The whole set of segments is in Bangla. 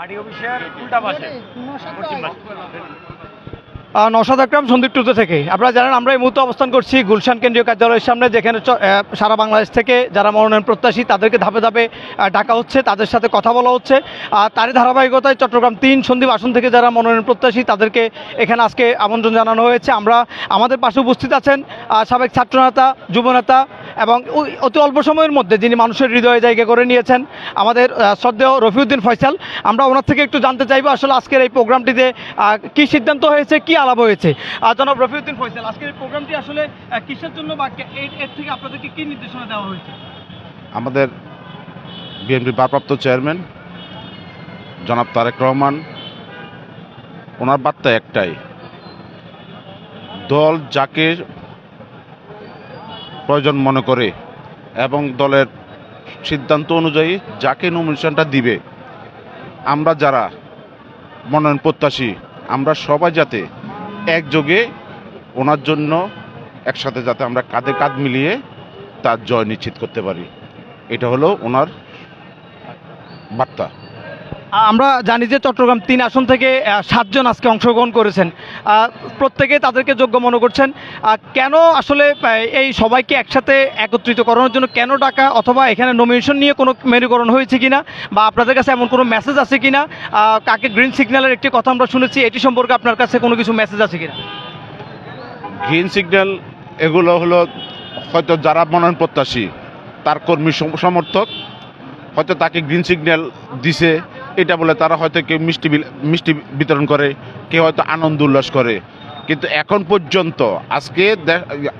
পার্টি অফিসের উল্টা পাশে। পশ্চিম পাশে আহ, নওশাদ আকরাম সন্দীপ টুতে থেকে। আপনারা জানেন আমরা এই মুহূর্তে অবস্থান করছি গুলশান কেন্দ্রীয় কার্যালয়ের সামনে যেখানে সারা বাংলাদেশ থেকে যারা মনোনয়ন প্রত্যাশী তাদেরকে ধাপে ধাপে ডাকা হচ্ছে তাদের সাথে কথা বলা হচ্ছে। আর তারই ধারাবাহিকতায় চট্টগ্রাম তিন সন্দীপ আসন থেকে যারা মনোনয়ন প্রত্যাশী তাদেরকে এখানে আজকে আমন্ত্রণ জানানো হয়েছে। আমরা আমাদের পাশে উপস্থিত আছেন সাবেক ছাত্রনেতা যুবনেতা এবং অতি অল্প সময়ের মধ্যে যিনি মানুষের হৃদয়ে জায়গা করে নিয়েছেন আমাদের শ্রদ্ধেয় রফিউদ্দিন ফয়সাল। আমরা ওনার থেকে একটু জানতে চাইব আসলে আজকের এই প্রোগ্রামটিতে কি সিদ্ধান্ত হয়েছে কি আলাপ হয়েছে। আহ, জনাব রফিউদ্দিন ফয়সাল আজকের প্রোগ্রামটি আসলে কিসের জন্য বা এর থেকে আপনাদেরকে কি নির্দেশনা দেওয়া হয়েছে? আমাদের বিএনপির ভারপ্রাপ্ত চেয়ারম্যান জনাব তারেক রহমান ওনার বার্তা একটাই দল যাকে প্রয়োজন মনে করে এবং দলের সিদ্ধান্ত অনুযায়ী যাকে নমিনেশনটা দিবে আমরা যারা মনোনয়ন প্রত্যাশী আমরা সবাই যাতে একযোগে ওনার জন্য একসাথে যাতে আমরা কাঁধে কাঁধ মিলিয়ে তার জয় নিশ্চিত করতে পারি। এটা হলো ওনার বার্তা। আমরা জানি যে চট্টগ্রাম তিন আসন থেকে সাতজন আজকে অংশগ্রহণ করেছেন। প্রত্যেকে তাদেরকে যোগ্য মনে করছেন। কেন আসলে এই সবাইকে একসাথে একত্রিত করানোর জন্য কেন ডাকা অথবা এখানে নমিনেশন নিয়ে কোনো মেরুকরণ হয়েছে কিনা বা আপনাদের কাছে এমন কোনো মেসেজ আছে কিনা? কাকে গ্রিন সিগন্যালের একটি কথা আমরা শুনেছি, এটি সম্পর্কে আপনার কাছে কোনো কিছু মেসেজ আছে কিনা? গ্রিন সিগন্যাল এগুলো হলো হয়তো যারা মনোনয়ন প্রত্যাশী তার কর্মী সমর্থক হয়তো তাকে গ্রিন সিগন্যাল দিছে, এটা বলে তারা হয়তো কেউ মিষ্টি মিষ্টি বিতরণ করে, কেউ হয়তো আনন্দ উল্লাস করে। কিন্তু এখন পর্যন্ত আজকে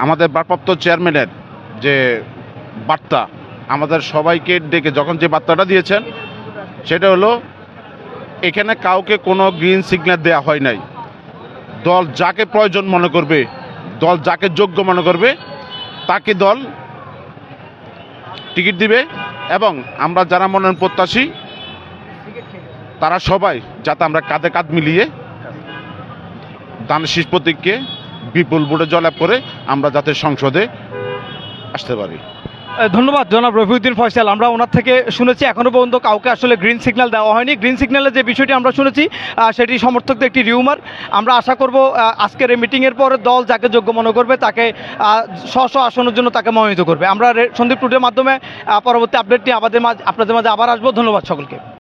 আমাদের ভারপ্রাপ্ত চেয়ারম্যানের যে বার্তা, আমাদের সবাইকে ডেকে যখন যে বার্তাটা দিয়েছেন, সেটা হলো, এখানে কাউকে কোনো গ্রিন সিগন্যাল দেওয়া হয় নাই। দল যাকে প্রয়োজন মনে করবে, দল যাকে যোগ্য মনে করবে, তাকে দল টিকিট দিবে। এবং আমরা যারা মনোনয়ন প্রত্যাশী, তারা সবাই যাতে আমরা কাঁধে কাঁধ মিলিয়ে দান শীষ প্রতীককে বিপুল বোর্ডে জলাপ করে আমরা যাতে সংসদে আসতে পারি। ধন্যবাদ জনাব রফিউদ্দিন ফয়সাল। আমরা ওনার থেকে শুনেছি এখনও পর্যন্ত কাউকে আসলে গ্রিন সিগন্যাল দেওয়া হয়নি। গ্রিন সিগন্যালের যে বিষয়টি আমরা শুনেছি সেটি সমর্থকদের একটি রিউমার আমরা আশা করব আজকের এই মিটিংয়ের পর দল যাকে যোগ্য মনে করবে, তাকে স্ব স্ব আসনের জন্য তাকে মনোনীত করবে। আমরা সন্দীপ টুটের মাধ্যমে পরবর্তী আপডেটটি আমাদের মাঝ, আপনাদের মাঝে আবার আসব। ধন্যবাদ সকলকে।